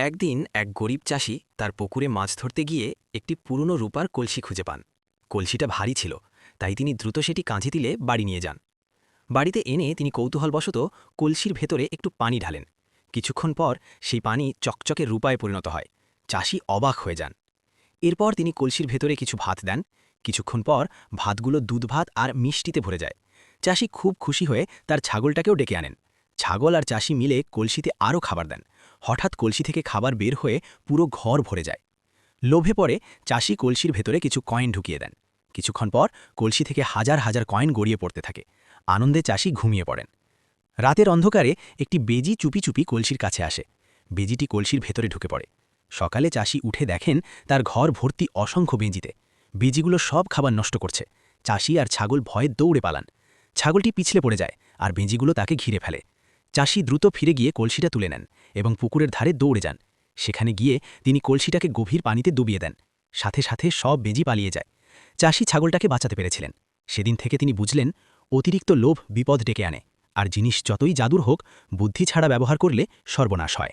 একদিন এক গরিব চাষি তার পুকুরে মাছ ধরতে গিয়ে একটি পুরনো রূপার কলসি খুঁজে পান। কলসিটা ভারী ছিল, তাই তিনি দ্রুত সেটি কাঁধে দিলে বাড়ি নিয়ে যান। বাড়িতে এনে তিনি কৌতূহলবশত কলসির ভেতরে একটু পানি ঢালেন। কিছুক্ষণ পর সেই পানি চকচকে রূপায় পরিণত হয়। চাষি অবাক হয়ে যান। এরপর তিনি কলসির ভেতরে কিছু ভাত দেন। কিছুক্ষণ পর ভাতগুলো দুধ ভাত আর মিষ্টিতে ভরে যায়। চাষি খুব খুশি হয়ে তার ছাগলটাকেও ডেকে আনেন। ছাগল আর চাষি মিলে কলসিতে আরও খাবার দেন। হঠাৎ কলসি থেকে খাবার বের হয়ে পুরো ঘর ভরে যায়। লোভে পড়ে চাষি কলসির ভেতরে কিছু কয়েন ঢুকিয়ে দেন। কিছুক্ষণ পর কলসি থেকে হাজার হাজার কয়েন গড়িয়ে পড়তে থাকে। আনন্দে চাষি ঘুমিয়ে পড়েন। রাতের অন্ধকারে একটি বেজি চুপি চুপি কলসির কাছে আসে। বেজিটি কলসির ভেতরে ঢুকে পড়ে। সকালে চাষি উঠে দেখেন তার ঘর ভর্তি অসংখ্য বেজিতে বেজিগুলো সব খাবার নষ্ট করছে। চাষি আর ছাগল ভয়ে দৌড়ে পালান। ছাগলটি পিছলে পড়ে যায় আর বেজিগুলো তাকে ঘিরে ফেলে। চাষি দ্রুত ফিরে গিয়ে কলসিটা তুলে নেন এবং পুকুরের ধারে দৌড়ে যান। সেখানে গিয়ে তিনি কলসিটাকে গভীর পানিতে ডুবিয়ে দেন। সাথে সাথে সব বেজি পালিয়ে যায়। চাষি ছাগলটাকে বাঁচাতে পেরেছিলেন। সেদিন থেকে তিনি বুঝলেন, অতিরিক্ত লোভ বিপদ ডেকে আনে। আর জিনিস যতই জাদুর হোক, বুদ্ধি ছাড়া ব্যবহার করলে সর্বনাশ হয়।